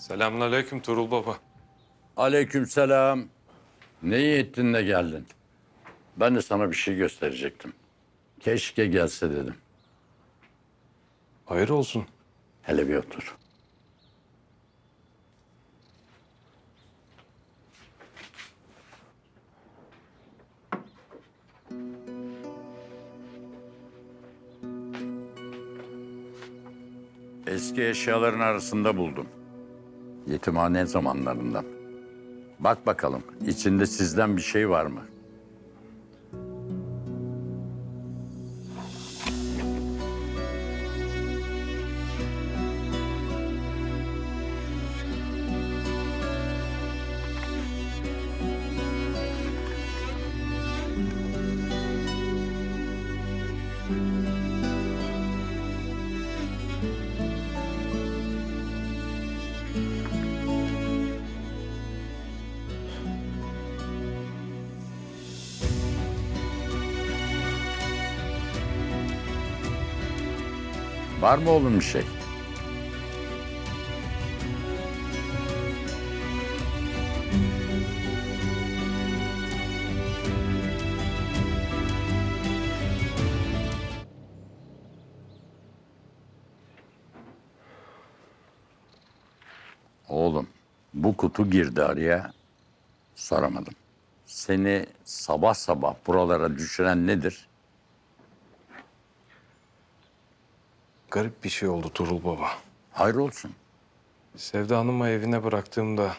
Selamünaleyküm Turul Baba. Aleykümselam. Ne iyi ettin de geldin. Ben de sana bir şey gösterecektim. Keşke gelse dedim. Hayır olsun. Hele bir otur. Eski eşyaların arasında buldum. Yetimhane zamanlarından. Bak bakalım içinde sizden bir şey var mı? Var mı oğlum bir şey? Oğlum, bu kutu girdi araya. Soramadım. Seni sabah sabah buralara düşüren nedir? Garip bir şey oldu Turul Baba. Hayır olsun. Sevda Hanım'ı evine bıraktığımda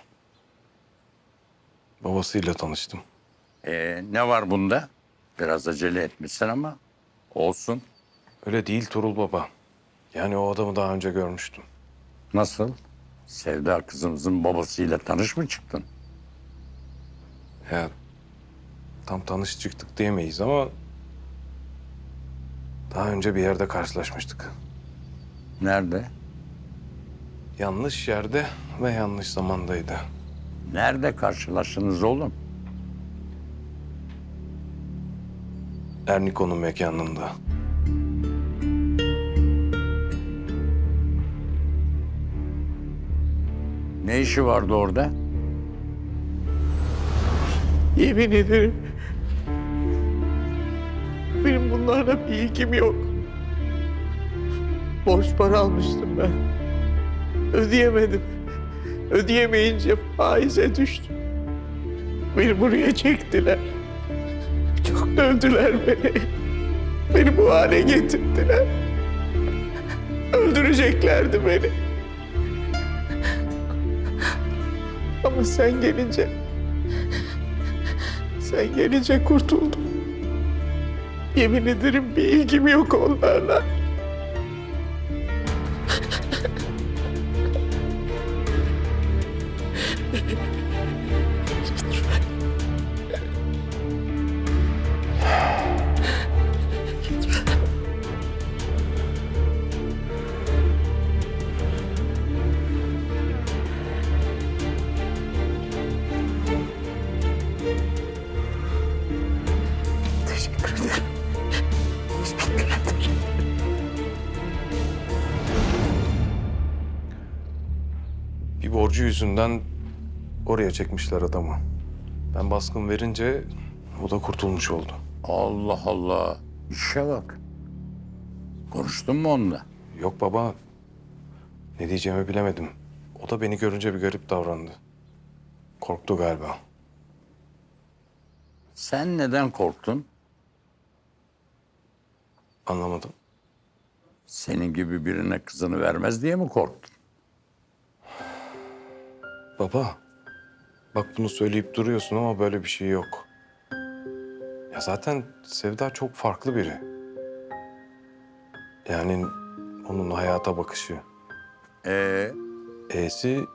babasıyla tanıştım. Ee, ne var bunda? Biraz acele etmişsin ama olsun. Öyle değil Turul Baba. Yani o adamı daha önce görmüştüm. Nasıl? Sevda kızımızın babasıyla tanış mı çıktın? Ya tam tanış çıktık diyemeyiz ama daha önce bir yerde karşılaşmıştık. Nerede? Yanlış yerde ve yanlış zamandaydı. Nerede karşılaştınız oğlum? Erniko'nun mekanında. Ne işi vardı orada? Yemin ederim. Benim bunlarla bir ilgim yok. Borç para almıştım ben. Ödeyemedim. Ödeyemeyince faize düştüm. Beni buraya çektiler. Çok dövdüler beni. Beni bu hale getirdiler. Öldüreceklerdi beni. Ama sen gelince sen gelince kurtuldum. Yemin ederim bir ilgim yok onlarla. Borcu yüzünden oraya çekmişler adamı. Ben baskın verince o da kurtulmuş oldu. Allah Allah. İşe bak. Konuştun mu onunla? Yok baba. Ne diyeceğimi bilemedim. O da beni görünce bir garip davrandı. Korktu galiba. Sen neden korktun? Anlamadım. Senin gibi birine kızını vermez diye mi korktun? Baba. Bak bunu söyleyip duruyorsun ama böyle bir şey yok. Ya zaten Sevda çok farklı biri. Yani onun hayata bakışı. Ee, E'si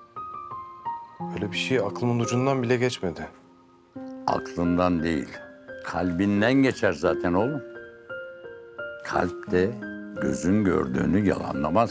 böyle bir şey aklımın ucundan bile geçmedi. aklından değil, kalbinden geçer zaten oğlum. Kalp de gözün gördüğünü yalanlamaz.